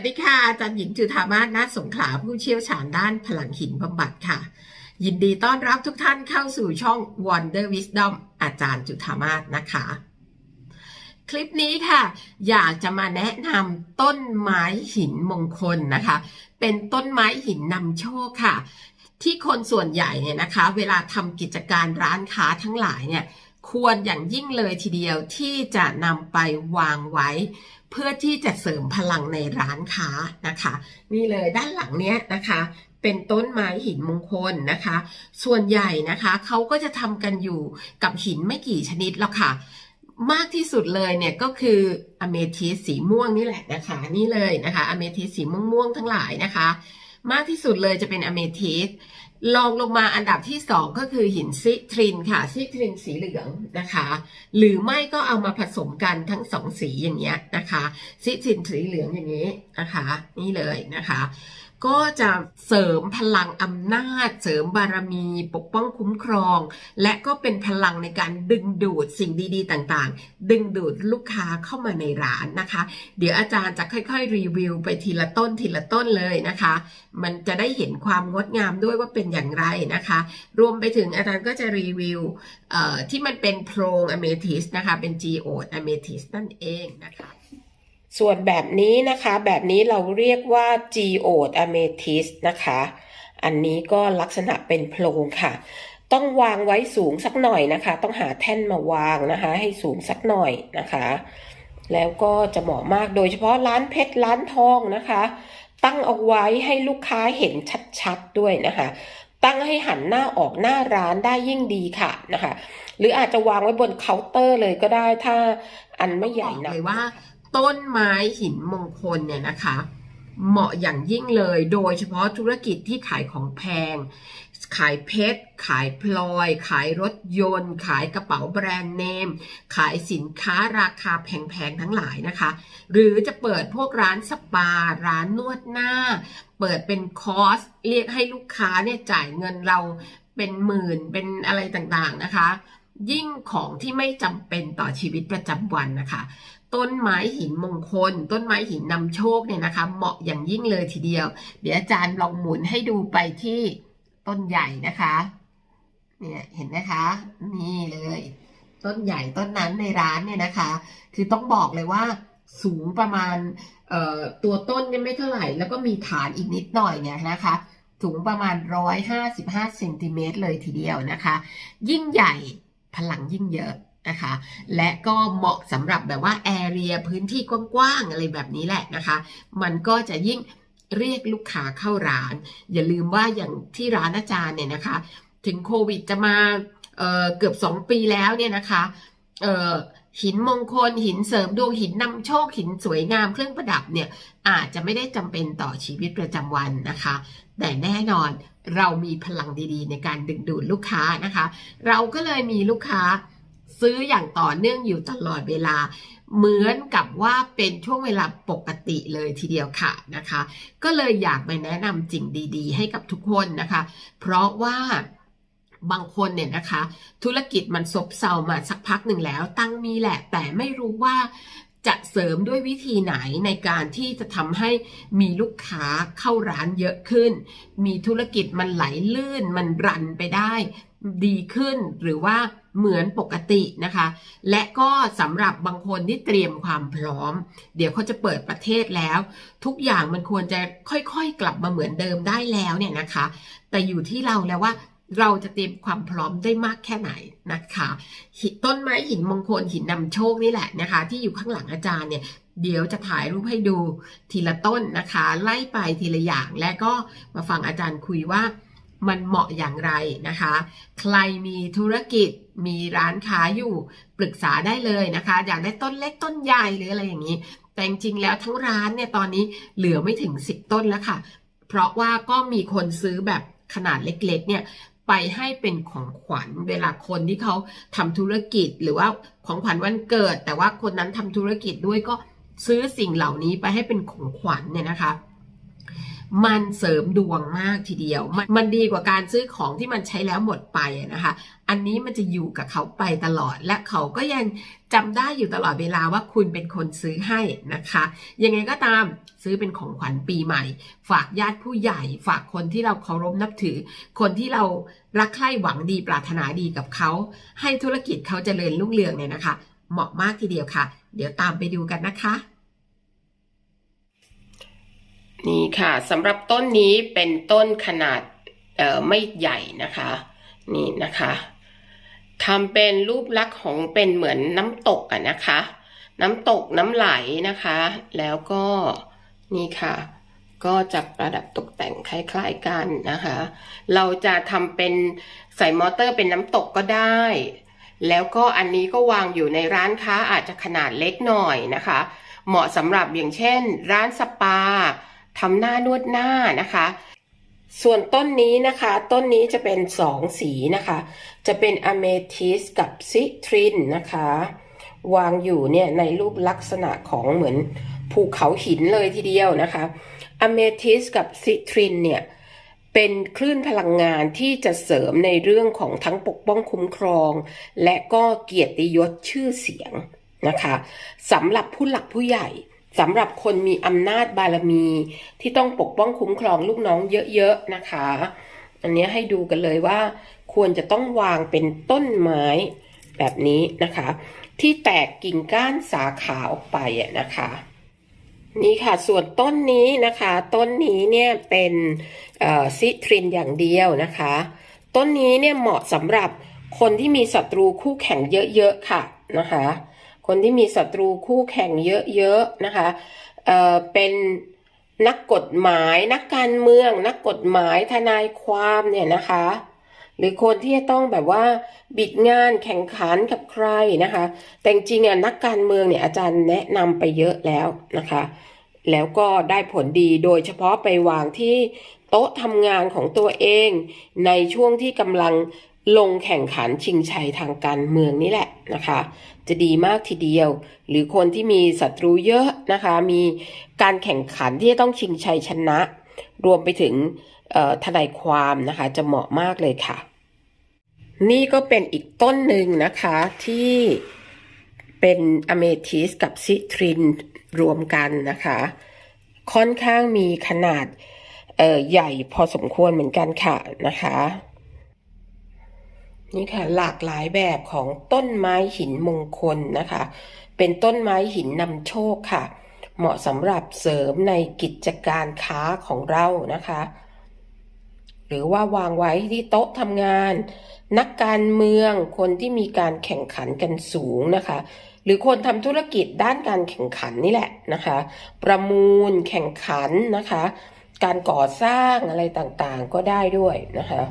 วัสดีค่ะ อาจารย์หญิงจุธามาศนาสงขลาผู้เชี่ยวชาญด้านพลังหินบำบัดค่ะ ยินดีต้อนรับทุกท่านเข้าสู่ช่อง Wonder Wisdom อาจารย์จุธามาศนะคะ คลิปนี้ค่ะ อยากจะมาแนะนำต้นไม้หินมงคลนะคะ เป็นต้นไม้หินนำโชคค่ะ ที่คนส่วนใหญ่เนี่ยนะคะ เวลาทำกิจการร้านค้าทั้งหลายเนี่ย ควรอย่างยิ่งเลยทีเดียวที่จะนำไปวางไว้ เพื่อที่จะเสริมพลังในร้านค้านะคะ นี่เลยด้านหลังเนี้ยนะคะ เป็นต้นไม้หินมงคลนะคะ ส่วนใหญ่นะคะเขาก็จะทำกันอยู่กับหินไม่กี่ชนิดแล้วค่ะ มากที่สุดเลยเนี่ยก็คืออเมทิสสีม่วงนี่แหละนะคะ นี่เลยนะคะอเมทิสสีม่วงๆทั้งหลายนะคะ มากที่สุดเลยจะเป็นอเมทิสลองลงมาอันดับที่สองก็คือหินซิทรินค่ะซิทรินสีเหลืองนะคะ หรือไม่ก็เอามาผสมกันทั้งสองสีอย่างเงี้ยนะคะซิทรินสีเหลืองอย่างนี้นะคะ นี่เลยนะคะ ก็จะเสริมพลังอำนาจ เสริมบารมีปกป้องคุ้มครอง และก็เป็นพลังในการดึงดูดสิ่งดีๆ ต่างๆ ดึงดูดลูกค้าเข้ามาในร้านนะคะ เดี๋ยวอาจารย์จะค่อยๆ รีวิวไปทีละต้นทีละต้นเลยนะคะ มันจะได้เห็นความงดงามด้วยว่าเป็นอย่างไรนะคะ รวมไปถึงอาจารย์ก็จะรีวิวที่มันเป็นโพรงอเมทิสนะคะเป็น geode amethyst นั่นเองนะคะ ส่วนแบบนี้นะคะ แบบนี้เราเรียกว่า geode amethyst นะคะ อันนี้ก็ลักษณะเป็นโพรงค่ะ ต้องวางไว้สูงสักหน่อยนะคะ ต้องหาแท่นมาวางนะคะ ให้สูงสักหน่อยนะคะ แล้วก็จะเหมาะมากโดยเฉพาะร้านเพชรร้านทองนะคะ ตั้งเอาไว้ให้ลูกค้าเห็นชัดๆด้วยนะคะ ตั้งให้หันหน้าออกหน้าร้านได้ยิ่งดีค่ะนะคะ หรืออาจจะวางไว้บนเคาน์เตอร์เลยก็ได้ถ้าอันไม่ใหญ่นะเลยว่า ต้นไม้หินมงคลเนี่ยนะคะ เหมาะอย่างยิ่งเลย โดยเฉพาะธุรกิจที่ขายของแพง ขายเพชร ขายพลอย ขายรถยนต์ ขายกระเป๋าแบรนด์เนม ขายสินค้าราคาแพงๆทั้งหลายนะคะ หรือจะเปิดพวกร้านสปา ร้านนวดหน้า เปิดเป็นคอร์ส เรียกให้ลูกค้าเนี่ยจ่ายเงินเราเป็นหมื่น เป็นอะไรต่างๆนะคะยิ่งของที่ไม่จำเป็นต่อชีวิตประจำวันนะคะ ต้นไม้หินมงคล ต้นไม้หินนำโชคเนี่ยนะคะ เหมาะอย่างยิ่งเลยทีเดียว เดี๋ยวอาจารย์ลองหมุนให้ดูไปที่ต้นใหญ่นะคะ เนี่ยเห็นนะคะ นี่เลย ต้นใหญ่ต้นนั้นในร้านเนี่ยนะคะ คือต้องบอกเลยว่าสูงประมาณเอ่อตัวต้นเนี่ยไม่เท่าไหร่ แล้วก็มีฐานอีกนิดหน่อยเนี่ยนะคะสูงประมาณ 155เซนติเมตรเลยทีเดียวนะคะ ยิ่งใหญ่พลังยิ่งเยอะ นะคะและก็เหมาะสำหรับแบบว่าแอเรียพื้นที่กว้างๆอะไรแบบนี้แหละนะคะ มันก็จะยิ่งเรียกลูกค้าเข้าร้าน อย่าลืมว่าอย่างที่ร้านอาจารย์เนี่ยนะคะ ถึงโควิดจะมาเอ่อเกือบ 2 ปีแล้วเนี่ยนะคะหินมงคลหินเสริมดวงหินนำโชคหินสวยงามเครื่องประดับเนี่ยอาจจะไม่ได้จำเป็นต่อชีวิตประจำวันนะคะ แต่แน่นอนเรามีพลังดีๆ ในการดึงดูดลูกค้านะคะ เราก็เลยมีลูกค้า ซื้ออย่างต่อเนื่องอยู่ตลอดเวลา เหมือนกับว่าเป็นช่วงเวลาปกติเลยทีเดียวค่ะนะคะ ก็เลยอยากไปแนะนำสิ่งดีๆ ให้กับทุกคนนะคะ เพราะว่าบางคนเนี่ยนะคะ ธุรกิจมันซบเซามาสักพักหนึ่งแล้ว ตั้งมีแหละ แต่ไม่รู้ว่าจะเสริมด้วยวิธีไหนในการที่จะทำให้มีลูกค้าเข้าร้านเยอะขึ้น มีธุรกิจมันไหลลื่นมันรันไปได้ ดีขึ้นหรือว่าเหมือนปกตินะคะ และก็สำหรับบางคนที่เตรียมความพร้อม เดี๋ยวเขาจะเปิดประเทศแล้ว ทุกอย่างมันควรจะค่อยๆกลับมาเหมือนเดิมได้แล้วเนี่ยนะคะ แต่อยู่ที่เราแล้วว่าเราจะเตรียมความพร้อมได้มากแค่ไหนนะคะต้นไม้หินมงคลหินนำโชคนี่แหละนะคะ ที่อยู่ข้างหลังอาจารย์เนี่ยเดี๋ยวจะถ่ายรูปให้ดูทีละต้นนะคะ ไล่ไปทีละอย่างและก็มาฟังอาจารย์คุยว่า มันเหมาะอย่างไรนะคะ ใครมีธุรกิจมีร้านค้าอยู่ปรึกษาได้เลยนะคะ อยากได้ต้นเล็กต้นใหญ่หรืออะไรอย่างนี้ แต่จริงๆแล้วทั้งร้านเนี่ยตอนนี้เหลือไม่ถึง 10 ต้นแล้วค่ะ เพราะว่าก็มีคนซื้อแบบขนาดเล็กๆเนี่ยไปให้เป็นของขวัญเวลาคนที่เขาทำธุรกิจหรือว่าของขวัญวันเกิด แต่ว่าคนนั้นทำธุรกิจด้วยก็ซื้อสิ่งเหล่านี้ไปให้เป็นของขวัญเนี่ยนะคะ มันเสริมดวงมากทีเดียวมันมันดีกว่าการซื้อของที่มันใช้แล้วหมดไปนะคะ อันนี้มันจะอยู่กับเขาไปตลอด และเขาก็ยังจำได้อยู่ตลอดเวลาว่าคุณเป็นคนซื้อให้นะคะ ยังไงก็ตามซื้อเป็นของขวัญปีใหม่ ฝากญาติผู้ใหญ่ ฝากคนที่เราเคารพนับถือ คนที่เรารักใคร่หวังดีปรารถนาดีกับเขา ให้ธุรกิจเขาเจริญรุ่งเรืองเนี่ยนะคะ เหมาะมากทีเดียวค่ะ เดี๋ยวตามไปดูกันนะคะ นี่ค่ะสำหรับต้นนี้เป็นต้นขนาดไม่ใหญ่นะคะ นี่นะคะทำเป็นรูปลักษณ์ของเป็นเหมือนน้ำตกอะนะคะ น้ำตกน้ำไหลนะคะ แล้วก็นี่ค่ะ ก็จะประดับตกแต่งคล้ายๆกันนะคะ เราจะทำเป็นใส่มอเตอร์เป็นน้ำตกก็ได้ แล้วก็อันนี้ก็วางอยู่ในร้านค้าอาจจะขนาดเล็กหน่อยนะคะ เหมาะสำหรับอย่างเช่น ร้านสปา ทำหน้านวดหน้านะคะ ส่วนต้นนี้นะคะ ต้นนี้จะเป็นสองสีนะคะ จะเป็นอเมทิสกับซิทรินนะคะ วางอยู่เนี่ยในรูปลักษณะของเหมือนภูเขาหินเลยทีเดียวนะคะอเมทิสกับซิทรินเนี่ยเป็นคลื่นพลังงานที่จะเสริมในเรื่องของทั้งปกป้องคุ้มครอง และก็เกียรติยศชื่อเสียงนะคะสำหรับผู้หลักผู้ใหญ่ สำหรับคนมีอำนาจบารมี ที่ต้องปกป้องคุ้มครองลูกน้องเยอะๆนะคะ อันนี้ให้ดูกันเลยว่าควรจะต้องวางเป็นต้นไม้แบบนี้นะคะ ที่แตกกิ่งก้านสาขาออกไปอะนะคะ นี่ค่ะส่วนต้นนี้นะคะ ต้นนี้เนี่ยเป็นซิทรินอย่างเดียวนะคะ ต้นนี้เนี่ยเหมาะสำหรับคนที่มีศัตรูคู่แข่งเยอะๆค่ะนะคะ คนที่มีศัตรูคู่แข่งเยอะๆนะคะเอ่อเป็นนักกฎหมาย นักการเมือง นักกฎหมายทนายความเนี่ยนะคะ หรือคนที่จะต้องแบบว่าบิดงานแข่งขันกับใครนะคะ แต่จริงอะนักการเมืองเนี่ยอาจารย์แนะนำไปเยอะแล้วนะคะ แล้วก็ได้ผลดีโดยเฉพาะไปวางที่โต๊ะทำงานของตัวเอง ในช่วงที่กำลัง ลงแข่งขันชิงชัยทางการเมืองนี่แหละนะคะ จะดีมากทีเดียว หรือคนที่มีศัตรูเยอะนะคะ มีการแข่งขันที่จะต้องชิงชัยชนะ รวมไปถึงทนายความนะคะ จะเหมาะมากเลยค่ะ นี่ก็เป็นอีกต้นหนึ่งนะคะที่เป็นอเมทิสกับซิทรินรวมกันนะคะ ค่อนข้างมีขนาดใหญ่พอสมควรเหมือนกันค่ะนะคะ นี่ค่ะหลากหลายแบบของต้นไม้หินมงคลนะคะ เป็นต้นไม้หินนำโชคค่ะ เหมาะสำหรับเสริมในกิจการค้าของเรานะคะ หรือว่าวางไว้ที่โต๊ะทำงาน นักการเมืองคนที่มีการแข่งขันกันสูงนะคะ หรือคนทำธุรกิจด้านการแข่งขันนี่แหละนะคะ ประมูลแข่งขันนะคะ การก่อสร้างอะไรต่างๆก็ได้ด้วยนะคะ